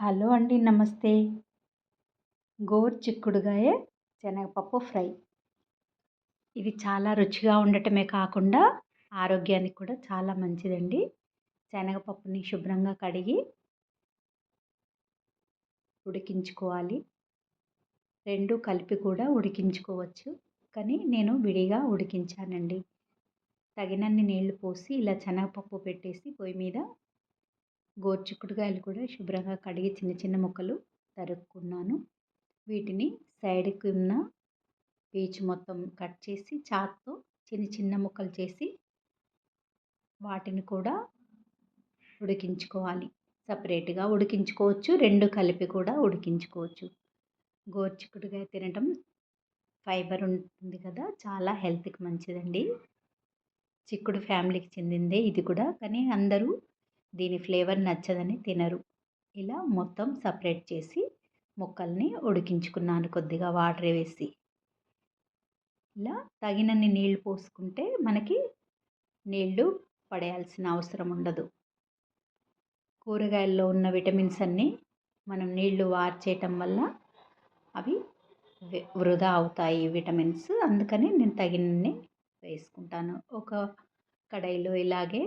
Hello అండి నమస్తే. గోరు చిక్కుడుగాయ శనగపప్పు ఫ్రై. ఇది చాలా రుచిగా ఉండటమే కాకుండా ఆరోగ్యానికి కూడా చాలా మంచిదండి. శనగపప్పుని శుభ్రంగా కడిగి ఉడికించుకోవాలి. రెండు కలిపి కూడా ఉడికించుకోవచ్చు. కానీ నేను విడిగా ఉడికించానండి. తగినన్ని నీళ్ళు పోసి ఇలా శనగపప్పు పెట్టేసి పొయ్యి మీద గోర్చిక్కుడుకాయలు కూడా శుభ్రంగా కడిగి చిన్న చిన్న ముక్కలు తరుక్కున్నాను. వీటిని సైడ్కి ఉన్న పీచు మొత్తం కట్ చేసి చాక్తో చిన్న చిన్న ముక్కలు చేసి వాటిని కూడా ఉడికించుకోవాలి. సపరేట్గా ఉడికించుకోవచ్చు. రెండు కలిపి కూడా ఉడికించుకోవచ్చు. గోరుచిక్కుడుకాయ తినటం ఫైబర్ ఉంటుంది కదా చాలా హెల్త్కి మంచిదండి. చిక్కుడు ఫ్యామిలీకి చెందిందే ఇది కూడా. కానీ అందరూ దీని ఫ్లేవర్ నచ్చదని తినరు. ఇలా మొత్తం సపరేట్ చేసి ముక్కల్ని ఉడికించుకున్నాను కొద్దిగా వాటర్ వేసి. ఇలా తగినన్ని నీళ్ళు పోసుకుంటే మనకి నీళ్ళు పడేయాల్సిన అవసరం ఉండదు. కూరగాయల్లో ఉన్న విటమిన్స్ అన్నీ మనం నీళ్ళు వార్చేయటం వల్ల అవి వృధా అవుతాయి విటమిన్స్. అందుకని నేను తగినన్ని వేసుకుంటాను. ఒక కడాయిలో ఇలాగే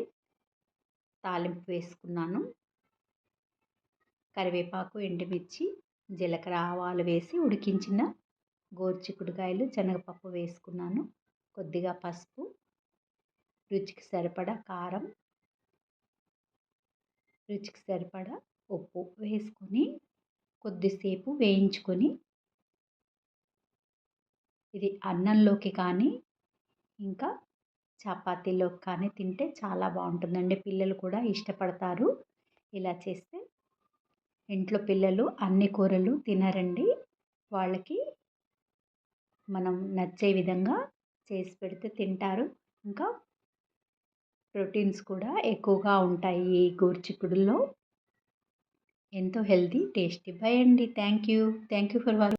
తాలింపు వేసుకున్నాను. కరివేపాకు ఎండుమిర్చి జీలకర్ర ఆవాలు వేసి ఉడికించిన గోరుచిక్కుడుకాయలు శనగపప్పు వేసుకున్నాను. కొద్దిగా పసుపు రుచికి సరిపడా కారం రుచికి సరిపడా ఉప్పు వేసుకొని కొద్దిసేపు వేయించుకొని ఇది అన్నంలోకి కానీ ఇంకా చపాతీలోకి కానీ తింటే చాలా బాగుంటుందండి. పిల్లలు కూడా ఇష్టపడతారు. ఇలా చేస్తే ఇంట్లో పిల్లలు అన్ని కూరలు తినరండి. వాళ్ళకి మనం నచ్చే విధంగా చేసి పెడితే తింటారు. ఇంకా ప్రోటీన్స్ కూడా ఎక్కువగా ఉంటాయి ఈ గోరుచిక్కుడులో. ఎంతో హెల్తీ టేస్టీ. బై అండి. Thank you. Thank you for watching